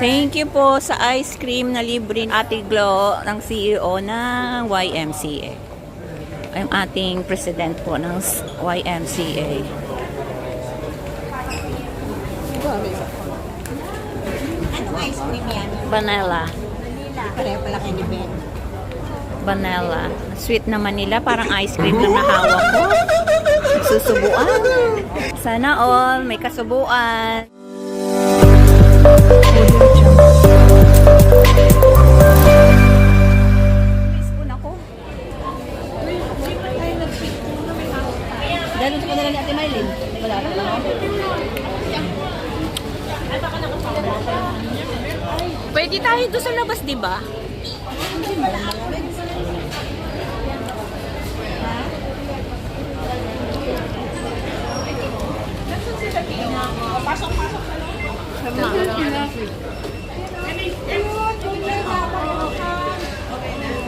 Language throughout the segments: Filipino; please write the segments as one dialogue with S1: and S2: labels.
S1: Thank you po sa ice cream na libre Ate Glo ng CEO ng YMCA. Ang ating president po ng YMCA.
S2: Anong ice cream yan?
S1: Vanilla.
S2: Pareho pala kay ni Ben.
S1: Vanilla. Sweet naman nila. Parang ice cream lang na hawak ko. Susubuan. Sana all may kasubuan. Dahil sa kanila ni Ate Maylin. Wala pa Pwede tayo doon sa labas, di ba?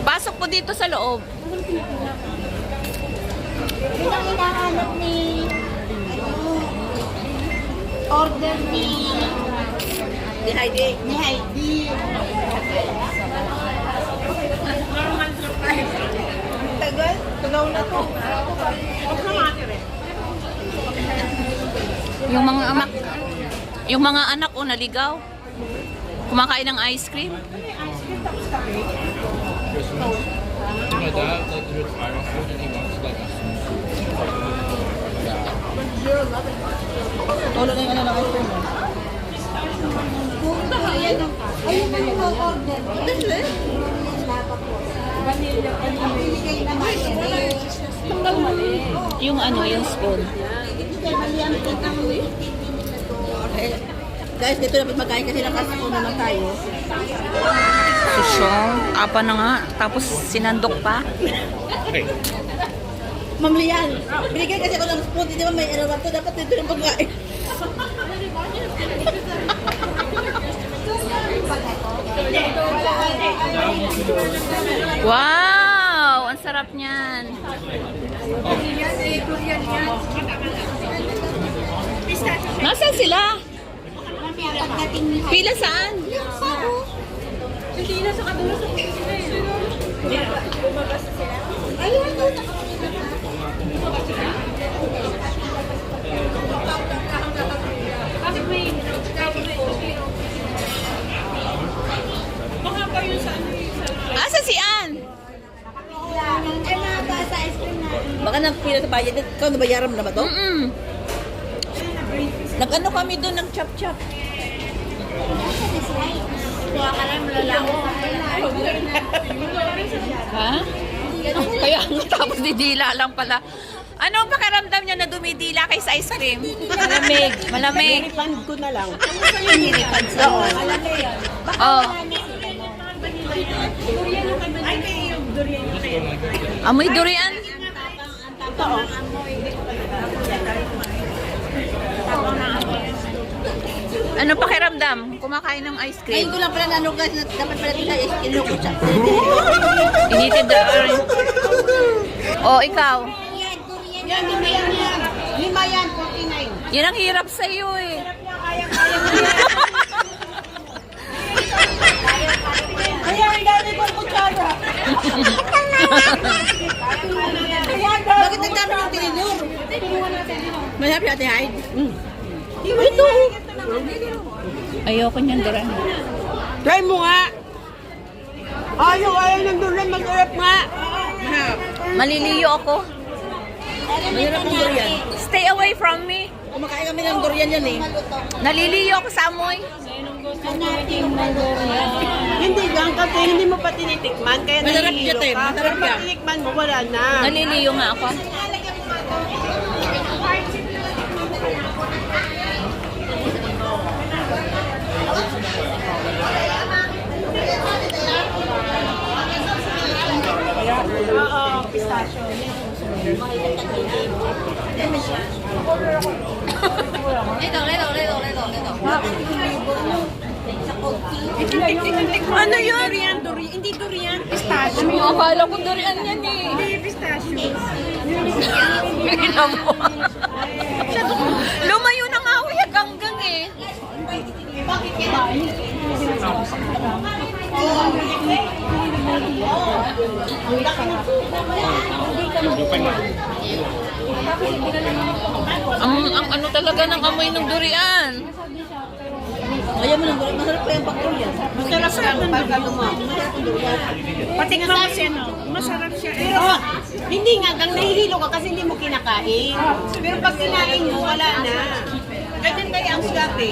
S1: Pasok po dito sa loob.
S2: Yun ang hinahanap ni... Order ni...
S1: Di Heidi.
S2: Ni Heidi.
S1: Tagal. Tagaw na to. Yung mga anak, yung mga anak o naligaw. Kumakain ng ice cream.
S3: My dad like to
S1: Tulo na yung ano ng ice cream mo.
S2: Ayun na yung order. Binigay naman.
S1: Yung ano, yung spoon.
S4: Guys, dito dapat magkain kasi nakasako naman tayo.
S1: Susyong. Apa na nga. Tapos sinandok pa.
S4: Ma'am Lian, binigay kasi ako ng spoon. Hindi ba may ano ba to? Dapat dito ng pagkain.
S1: Wow! Ang sarap niyan. Nasaan sila?
S2: Pagdating ni Heidi.
S1: Pila saan?
S2: Ayun, doon.
S1: Asa si Ann?
S4: Baka nagpila sa bayad. Ikaw nabayaran mo na ba to?
S1: Mm-mm. Nag-ano kami doon ng chop-chop.
S2: Kuha ka lang, malalako.
S1: Ha? Kaya nga, tapos didila lang pala. Ano ang pakiramdam niyo na dumidila kay sa ice cream? Malamig. Malamig.
S4: Refund ko na lang.
S1: Oo. Oh. Amoy durian. Ano pakiramdam? Kumakain ng ice
S4: Ngayon
S1: cream.
S4: ko lang pala na ano guys, na dapat pala nila is inoko siya.
S1: Initin the orange. Oh, ikaw.
S2: Yan, yan. Lima yan yan. Lima yan, 49.
S1: Yan ang hirap sa iyo eh.
S2: Kaya ang dami kong kutsara.
S4: Bakit nagdami ng tinidor? Si Ate Hyde. Mm.
S1: Ito. Ayoko niyan durian.
S4: Try mo nga! Ayaw, ayaw ng durian, mag-urap nga!
S1: Maliliyo ako.
S4: Mahirap ng durian.
S1: Stay away from me.
S4: Kumakain kami ng durian yan eh.
S1: Naliliyo ako sa amoy.
S5: Hindi lang kasi hindi mo pa tinitikman kaya
S4: Masarap yan, eh.
S5: ka.
S4: Masarap
S5: Pag
S4: yan.
S5: tinikman mo, wala na.
S1: Naliliyo nga ako.
S5: Oo, pistachio.
S1: Ano yun?
S5: Durian, durian. Hindi durian, pistachio.
S1: Akala ko durian yan eh.
S5: Hindi pistachio.
S1: Tingnan mo. Lumayo na nga ako yung ganggang eh. Ang, ang ano talaga ng amoy ng durian.
S5: Ayaw mo lang, masarap pa yung pakul yan. Masarap pa yung pag ano mo.
S2: Patikman mo siya, no? Masarap siya.
S5: Pero, hindi nga, gang nahihilo ka kasi hindi mo kinakain. Pero pag kinain mo, wala na. Ganyan kaya ang dati.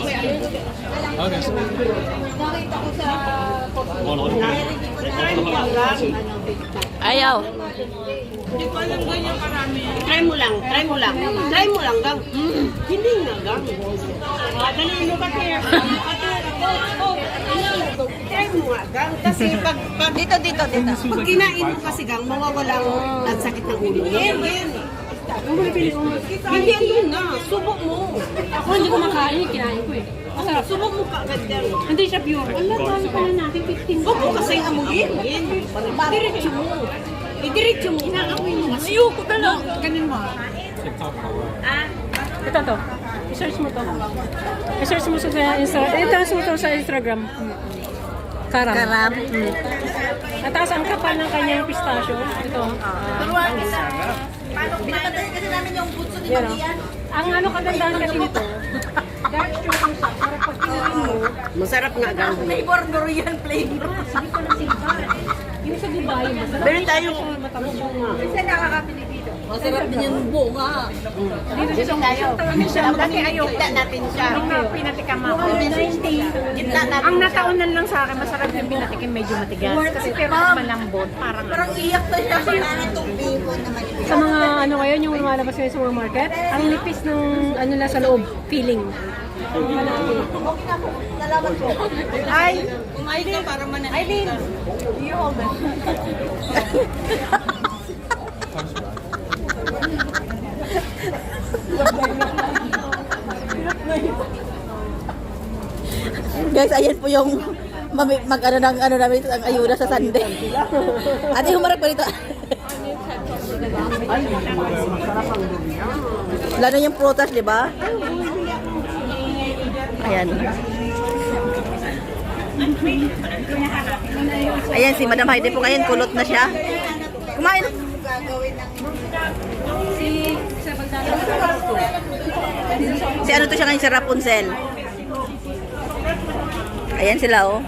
S3: Okay.
S5: Try mo lang, gang.
S1: Ayaw.
S5: Try mo lang, try mo lang. Try mo lang, gang. Hindi nga, gang. Madali mo kasi. Try mo nga, gang. Kasi pag, pag
S1: Dito, dito, dito.
S5: Pag kinain mo kasi gang, mawawala ang sakit ng ulo. Yan, yan. Hindi yun na. Subok mo.
S2: Ako hindi ko makain, kinain ko eh. Masarap.
S5: Subok mo kaagad yan.
S2: Hindi siya pure. Wala, dami pala natin 15
S5: Huwag mo kasi amuyin. Yan. Diretso mo. Idiretso mo.
S2: Inaamoy mo. Ayoko talaga. Ganun mo.
S6: Ito to. I-search mo to. I-search mo sa Instagram. I-search mo to sa Instagram. Karam.
S1: Karam.
S6: Mm. At taas ang kapal ng kanyang pistachio. Ito.
S5: Pinapatay kasi namin yung butso ni
S6: oh. Ang ano kagandahan kasi nito, dark chocolate siya. Para pag kinain mo,
S5: Masarap nga gang.
S6: flavor Dorian flavor. Hindi ko na simpa. Yung sa Dubai, masarap.
S5: Meron tayong
S6: Matapos yung
S5: Masarap din yung bunga.
S6: Dito siya tayo.
S5: Kasi ayaw. Kita natin siya.
S6: Pinatikam ako.
S5: Kita natin
S6: Ang nataunan lang sa akin, masarap yung binatikin medyo matigas. Kasi pero malambot. Parang
S5: Parang iyak to siya.
S6: Sa mga ano ngayon, yung lumalabas ngayon sa mga market, ang nipis ng ano na sa loob, feeling.
S5: Ay, kumain ka para mananalo. Aileen, you hold it.
S4: Guys, ayan po yung mag ano ng ano namin ang ayuda sa Sunday. Ate humarap ko dito. Wala na yung prutas, di ba? Ayan. Ayan, si Madam Heidi po ngayon, kulot na siya. Kumain. Si ano to siya ngayon, si Rapunzel. Ayan sila, oh.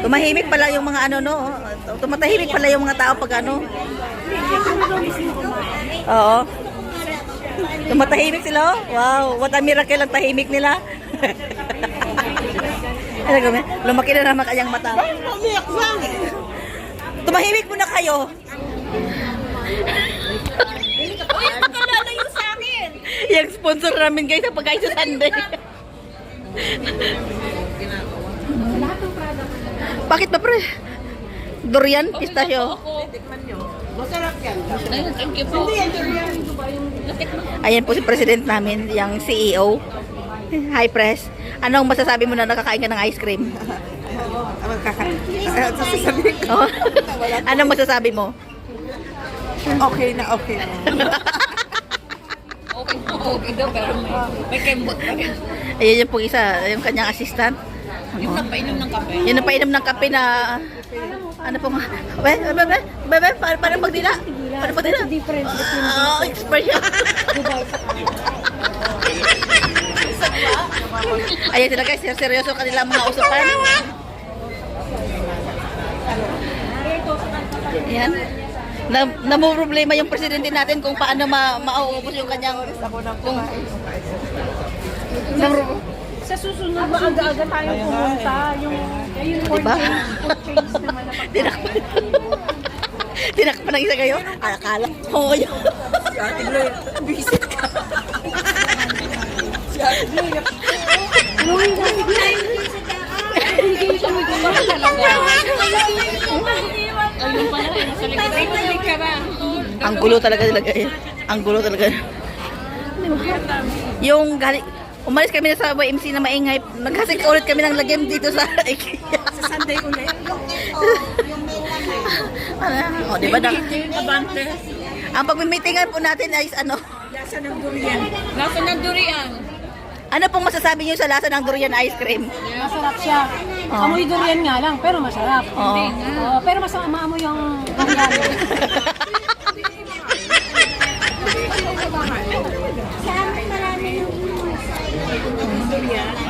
S4: Tumahimik pala yung mga ano, no? Tumatahimik pala yung mga tao pag ano. Oo. Tumatahimik sila, oh. Wow, what a miracle ang tahimik nila. ano gawin? Lumaki na naman kanyang mata. Tumahimik muna kayo.
S1: Uy, makalalayo sa akin.
S4: Yung sponsor namin guys sa pagkain sa Sunday. Bakit ba pre? Durian, pistachio.
S5: Masarap yan.
S1: Ayun, thank you po.
S4: Ayan po si president namin, yung CEO. Hi press. Anong masasabi mo na nakakain ka ng ice cream?
S7: Sasabihin ko.
S4: Anong masasabi mo?
S7: okay na okay na.
S1: Okay po, okay daw, pero may, may kembot pa.
S4: Ayan yung po isa, yung kanyang assistant.
S1: Yung nagpainom ng kape.
S4: Yun ang painom ng kape na ano po nga? Be, be, be, be, be, para, para magdila. Para magdila.
S6: difference between
S4: Oh, expression. Ayan sila guys, seryoso kanila mga usapan. Ayan. Na, problema yung presidente natin kung paano ma mauubos yung kanyang kung Namro-
S6: Sa susunod, maaga-aga tayong pumunta. Yung, yung food
S4: Diba?
S6: chains, food chains naman na pag-
S4: Tinakpan. Ng isa kayo? Akala ko yun.
S7: Ate Gloria, visit ka. Si Ate
S6: si. Hindi talaga.
S1: Ayun pala, likod. Ka ba?
S4: Ang gulo talaga talaga eh. Ang gulo talaga. Yung galing, umalis kami na sa YMC na maingay. Naghasik ulit kami ng lagim dito sa IKEA.
S7: sa Sunday ulit.
S4: Ano? O, di ba na?
S1: Abante.
S4: Ang pagmimitingan po natin ay ano?
S1: Lasa ng durian.
S4: Ano pong masasabi niyo sa lasa ng durian ice cream?
S6: Masarap siya. Amoy durian nga lang, pero masarap.
S4: Oo.
S6: Oo, pero mas maamoy yung durian.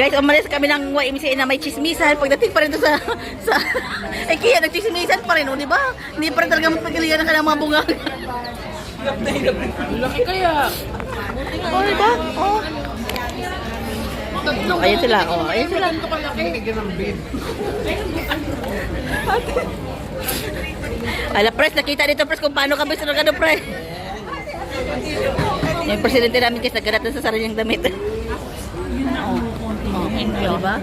S4: Guys, umalis kami ng YMCA na may chismisan. Pagdating pa rin to sa... sa eh, kaya nagchismisan pa rin, oh, di ba? Hindi pa rin talaga mapagalian ng kanilang mga bunga.
S3: Laki kaya.
S4: oh, di ba? Oh. Ayan sila, oh. Ayan sila. Ala, press, nakita dito, press, kung paano kami sunod ano, press. Yung presidente namin kasi nagkarat na sa sarili niyang damit. Oh, oh, diba?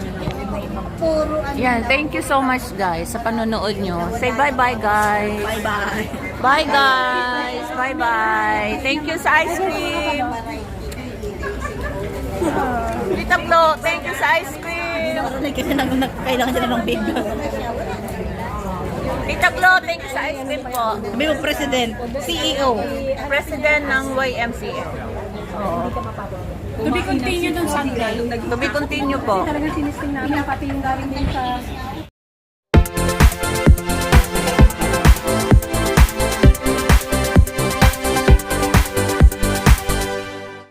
S1: Yan, thank you so much guys sa panonood nyo. Say bye-bye guys. Bye-bye. Bye guys. Bye-bye. Thank you sa ice cream. Tita Flo, thank you sa ice cream.
S4: Kailangan sila ng big.
S1: Thank you sa ice cream po.
S4: Mo, president, CEO.
S1: President ng YMCA.
S6: To be continued on Sunday.
S1: To be continue po.
S6: Talagang sinisting namin, pati yung galing din sa